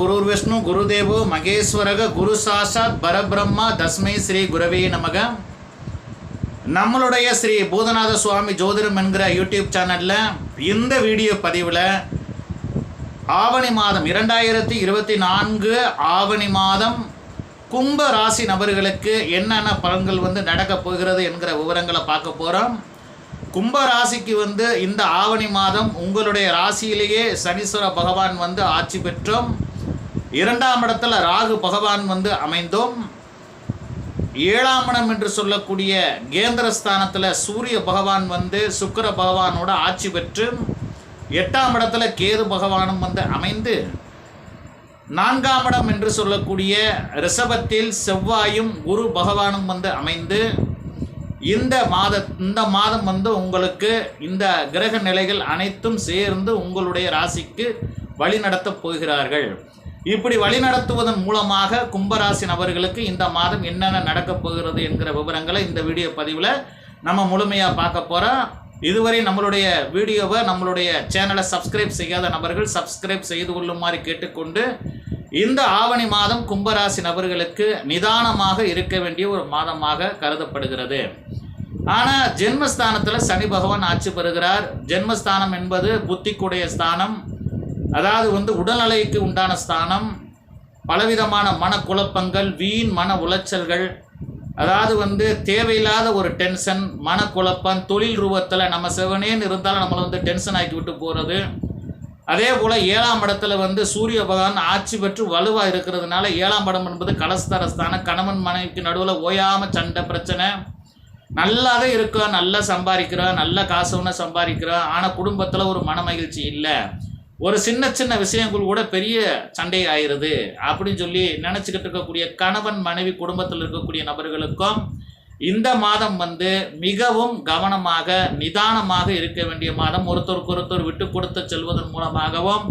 குருர் விஷ்ணு குருதேவோ மகேஸ்வரக குரு சாசாத் பரபிரம்மா தஸ்மை ஸ்ரீ குரவே நமக. நம்மளுடைய ஸ்ரீ பூதநாத சுவாமி ஜோதிடம் என்கிற யூடியூப் சேனலில் இந்த வீடியோ பதிவில் ஆவணி மாதம் இரண்டாயிரத்தி இருபத்தி நான்கு ஆவணி மாதம் கும்ப ராசி நபர்களுக்கு என்னென்ன பலன்கள் வந்து நடக்கப் போகிறது என்கிற விவரங்களை பார்க்க போகிறோம் கும்ப ராசிக்கு வந்து இந்த ஆவணி மாதம் உங்களுடைய ராசியிலேயே சனீஸ்வர பகவான் வந்து ஆட்சி பெற்றோம். இரண்டாம் இடத்துல ராகு பகவான் வந்து அமைந்தோம். ஏழாம் இடம் என்று சொல்லக்கூடிய கேந்திரஸ்தானத்தில் சூரிய பகவான் வந்து சுக்கிர பகவானோட ஆட்சி பெற்று எட்டாம் இடத்துல கேது பகவானும் வந்து அமைந்து நான்காம் இடம் என்று சொல்லக்கூடிய ரிஷபத்தில் செவ்வாயும் குரு பகவானும் வந்து அமைந்து இந்த மாத இந்த மாதம் வந்து உங்களுக்கு இந்த கிரக நிலைகள் அனைத்தும் சேர்ந்து உங்களுடைய ராசிக்கு வழிநடத்தப் போகிறார்கள். இப்படி வழிநடத்துவதன் மூலமாக கும்பராசி நபர்களுக்கு இந்த மாதம் என்னென்ன நடக்கப் போகிறது என்கிற விவரங்களை இந்த வீடியோ பதிவில் நம்ம முழுமையாக பார்க்க போகிறோம் இதுவரை நம்மளுடைய வீடியோவை நம்மளுடைய சேனலை சப்ஸ்கிரைப் செய்யாத நபர்கள் சப்ஸ்கிரைப் செய்து கொள்ளுமாறு கேட்டுக்கொண்டு இந்த ஆவணி மாதம் கும்பராசி நபர்களுக்கு நிதானமாக இருக்க வேண்டிய ஒரு மாதமாக கருதப்படுகிறது. ஆனால் ஜென்மஸ்தானத்தில் சனி பகவான் ஆட்சி பெறுகிறார். ஜென்மஸ்தானம் என்பது புத்திக்குடைய ஸ்தானம். அதாவது வந்து உடல்நிலைக்கு உண்டான ஸ்தானம். பலவிதமான மனக்குழப்பங்கள் வீண் மன உளைச்சல்கள் அதாவது வந்து தேவையில்லாத ஒரு டென்ஷன் மனக்குழப்பம் தொழில் ரூபத்தில் நம்ம செவனேன்னு இருந்தாலும் நம்மளை வந்து டென்ஷன் ஆக்கி விட்டு போகிறது அதே போல் ஏழாம் இடத்துல வந்து சூரிய பகவான் ஆட்சி பெற்று வலுவாக இருக்கிறதுனால ஏழாம் படம் என்பது கலஸ்தரஸ்தானம். கணவன் மனைவிக்கு நடுவில் ஓயாமல் சண்டை பிரச்சனை. நல்லாவே இருக்கோம் நல்லா சம்பாதிக்கிறோம் நல்ல காசு ஒன்று சம்பாதிக்கிறோம் ஆனால் குடும்பத்தில் ஒரு மன மகிழ்ச்சி இல்லை. ஒரு சின்ன சின்ன விஷயங்கள் கூட பெரிய சண்டை ஆயிடுது அப்படின்னு சொல்லி நினச்சிக்கிட்டு இருக்கக்கூடிய கணவன் மனைவி குடும்பத்தில் இருக்கக்கூடிய நபர்களுக்கும் இந்த மாதம் வந்து மிகவும் கவனமாக நிதானமாக இருக்க வேண்டிய மாதம். ஒருத்தருக்கு ஒருத்தர் விட்டு கொடுத்து செல்வதன் மூலமாகவும்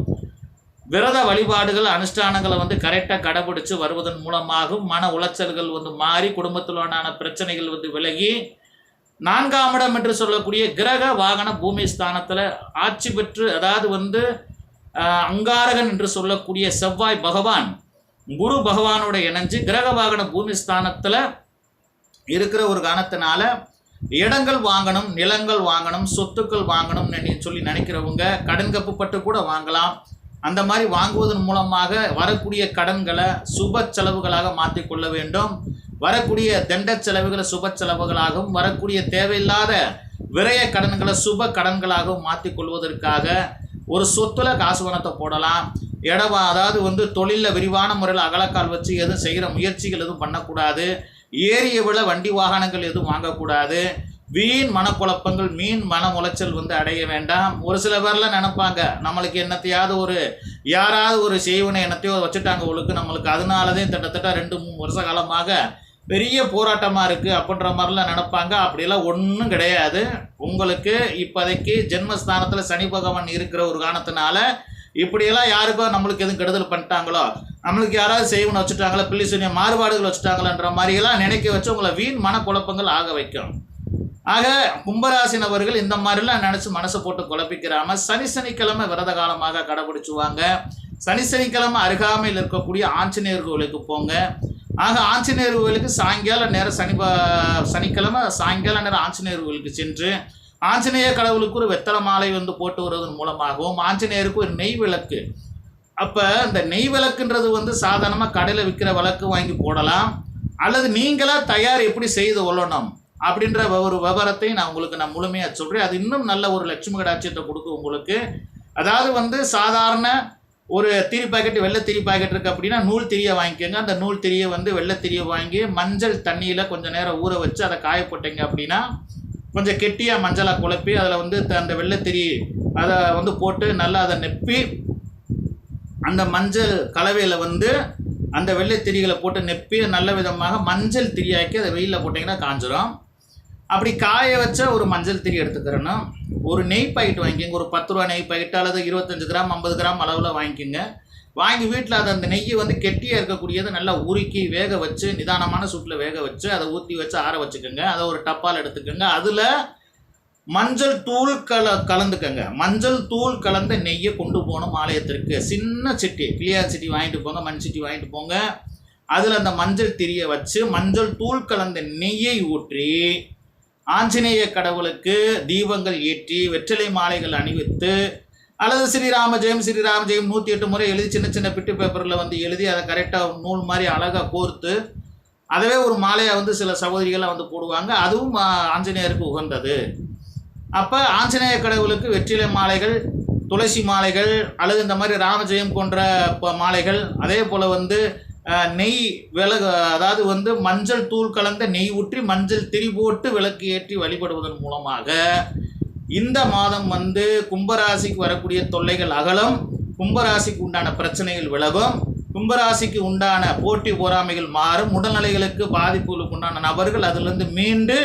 விரத வழிபாடுகள் அனுஷ்டானங்களை வந்து கரெக்டாக கடைபிடிச்சு வருவதன் மூலமாகவும் மன உளைச்சல்கள் வந்து மாறி குடும்பத்திலுடான பிரச்சனைகள் வந்து விலகி நான்காம் இடம் என்று சொல்லக்கூடிய கிரக வாகன பூமி ஸ்தானத்தில் ஆட்சி பெற்று அதாவது வந்து அங்காரகன் என்று சொல்லக்கூடிய செவ்வாய் பகவான் குரு பகவானோட இணைஞ்சு கிரக வாகன பூமி ஸ்தானத்தில் இருக்கிற ஒரு காரணத்தினால இடங்கள் வாங்கணும் நிலங்கள் வாங்கணும் சொத்துக்கள் வாங்கணும் சொல்லி நினைக்கிறவங்க கடன் கப்புப்பட்டு கூட வாங்கலாம். அந்த மாதிரி வாங்குவதன் மூலமாக வரக்கூடிய கடன்களை சுப செலவுகளாக மாற்றிக்கொள்ள வேண்டும். வரக்கூடிய தண்ட செலவுகளை சுப செலவுகளாகவும் வரக்கூடிய தேவையில்லாத விரய கடன்களை சுப கடன்களாகவும் மாற்றிக்கொள்வதற்காக ஒரு சொத்துல காசு பணத்தை போடலாம். இடவா அதாவது வந்து தொழிலில் விரிவான முறையில் அகலக்கால் வச்சு எதுவும் செய்கிற முயற்சிகள் எதுவும் பண்ணக்கூடாது. ஏரிய விட வண்டி வாகனங்கள் எதுவும் வாங்கக்கூடாது. வீண் மனக்குழப்பங்கள் மீன் மன உளைச்சல் வந்து அடைய வேண்டாம். ஒரு சில பேர்லாம் நினைப்பாங்க நம்மளுக்கு என்னத்தையாவது ஒரு யாராவது ஒரு செய்வனை என்னத்தையோ வச்சுட்டாங்க ஒழுக்கு நம்மளுக்கு. அதனாலதே கிட்டத்தட்ட ரெண்டு மூணு வருஷ காலமாக பெரிய போராட்டமாக இருக்குது அப்படின்ற மாதிரிலாம் நினைப்பாங்க. அப்படிலாம் ஒன்றும் கிடையாது. உங்களுக்கு இப்போதைக்கு ஜென்மஸ்தானத்தில் சனி பகவான் இருக்கிற ஒரு காரணத்தினால இப்படியெல்லாம் யாருக்கோ நம்மளுக்கு எதுவும் கெடுதல் பண்ணிட்டாங்களோ? நம்மளுக்கு யாராவது செய்வனை வச்சுட்டாங்களோ? பிள்ளை சொன்னிய மாறுபாடுகள் வச்சுட்டாங்களோன்ற மாதிரியெல்லாம் நினைக்க வச்சு உங்களை வீண் மனக்குழப்பங்கள் ஆக வைக்கும். ஆக கும்பராசினவர்கள் இந்த மாதிரிலாம் நினச்சி மனசை போட்டு குழப்பிக்கிறாம சனி சனிக்கிழமை விரத காலமாக கடைபிடிச்சுவாங்க. சனி சனிக்கிழமை அருகாமையில் இருக்கக்கூடிய ஆஞ்சநேயர் கோவிலுக்கு போங்க. ஆக ஆஞ்சநேயர் கோவிலுக்கு சாயங்கால நேரம் சனி சனிக்கிழமை சாயங்கால நேரம் ஆஞ்சநேயர் கோவிலுக்கு சென்று ஆஞ்சநேய கடவுளுக்கு ஒரு வெத்தலை மாலை வந்து போட்டு வருவதன் மூலமாகவும் ஆஞ்சநேயருக்கு ஒரு நெய் விளக்கு. அப்போ இந்த நெய் விளக்குன்றது வந்து சாதாரணமாக கடையில் விற்கிற விளக்கு வாங்கி போடலாம். அல்லது நீங்களாக தயார் எப்படி செய்து கொள்ளணும் அப்படின்ற ஒரு விவரத்தை நான் உங்களுக்கு நான் முழுமையாக சொல்கிறேன் அது இன்னும் நல்ல ஒரு லட்சுமி கடாட்சியத்தை கொடுக்கும் உங்களுக்கு. அதாவது வந்து சாதாரண ஒரு திரி பாக்கெட் வெள்ளை திரி பாக்கெட் இருக்குது அப்படின்னா நூல் திரியை வாங்கிக்கோங்க. அந்த நூல் திரியை வந்து வெள்ளை திரியை வாங்கி மஞ்சள் தண்ணியில் கொஞ்சம் நேரம் ஊற வச்சு அதை காய போட்டீங்க அப்படின்னா கொஞ்சம் கெட்டியாக மஞ்சளாக குழப்பி அதில் வந்து த- அந்த வெள்ளைத்திரி அதை வந்து போட்டு நல்லா அதை நெப்பி அந்த மஞ்சள் கலவையில் வந்து அந்த வெள்ளைத்திரிகளை போட்டு நெப்பி நல்ல விதமாக மஞ்சள் திரியாக்கி அதை வெயிலில் போட்டிங்கன்னா காஞ்சிரும். அப்படி காய வச்ச ஒரு மஞ்சள் திரி எடுத்துக்கிறேன்னா ஒரு நெய் பாக்கெட் வாங்கிக்கோங்க. ஒரு பத்து ரூபா நெய் பாக்கெட் அல்லது இருபத்தஞ்சு கிராம் ஐம்பது கிராம் அளவில் வாங்கிக்கோங்க. வாங்கி வீட்டில் அதை அந்த நெய்யை வந்து கெட்டியாக இருக்கக்கூடியதை நல்லா உருக்கி வேக வச்சு நிதானமான சூட்டில் வேக வச்சு அதை ஊற்றி வச்சு ஆற வச்சுக்கோங்க. அதை ஒரு டப்பால் எடுத்துக்கோங்க. அதில் மஞ்சள் தூள் கல கலந்துக்கங்க. மஞ்சள் தூள் கலந்த நெய்யை கொண்டு போகணும் ஆலயத்திற்கு. சின்ன சிட்டி கிளியார் சிட்டி வாங்கிட்டு போங்க மண் சிட்டி வாங்கிட்டு போங்க. அதில் அந்த மஞ்சள் திரியை வச்சு மஞ்சள் தூள் கலந்த நெய்யை ஊற்றி ஆஞ்சநேய கடவுளுக்கு தீபங்கள் ஏற்றி வெற்றிலை மாலைகள் அணிவித்து அல்லது ஸ்ரீராம ஜெயம் ஸ்ரீராம ஜெயம் நூற்றி எட்டு முறை எழுதி சின்ன சின்ன பிட்டு பேப்பரில் வந்து எழுதி அதை கரெக்டாக நூல் மாதிரி அழகாக கோர்த்து அதவே ஒரு மாலையை வந்து சில சகோதரிகளாக வந்து போடுவாங்க. அதுவும் ஆஞ்சநேயருக்கு உகந்தது. அப்போ ஆஞ்சநேய கடவுளுக்கு வெற்றிலை மாலைகள் துளசி மாலைகள் அல்லது இந்த மாதிரி ராமஜெயம் போன்ற மாலைகள் அதே போல் வந்து நெய் விலகு அதாவது வந்து மஞ்சள் தூள் கலந்த நெய் ஊற்றி மஞ்சள் திரி போட்டு விளக்கு ஏற்றி வழிபடுவதன் மூலமாக இந்த மாதம் வந்து கும்பராசிக்கு வரக்கூடிய தொல்லைகள் அகலம் கும்பராசிக்கு உண்டான பிரச்சனைகள் விலகும் கும்பராசிக்கு உண்டான போட்டி பொறாமைகள் மாறும் உடல்நிலைகளுக்கு பாதிப்புகளுக்கு உண்டான நபர்கள் அதிலிருந்து மீண்டு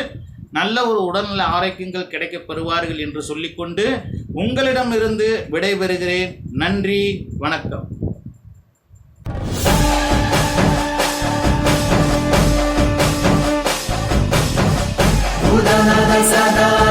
நல்ல ஒரு உடல்நல ஆரோக்கியங்கள் கிடைக்கப் பெறுவார்கள் என்று சொல்லிக்கொண்டு உங்களிடமிருந்து விடைபெறுகிறேன். நன்றி வணக்கம். Sada, Sada, Sada.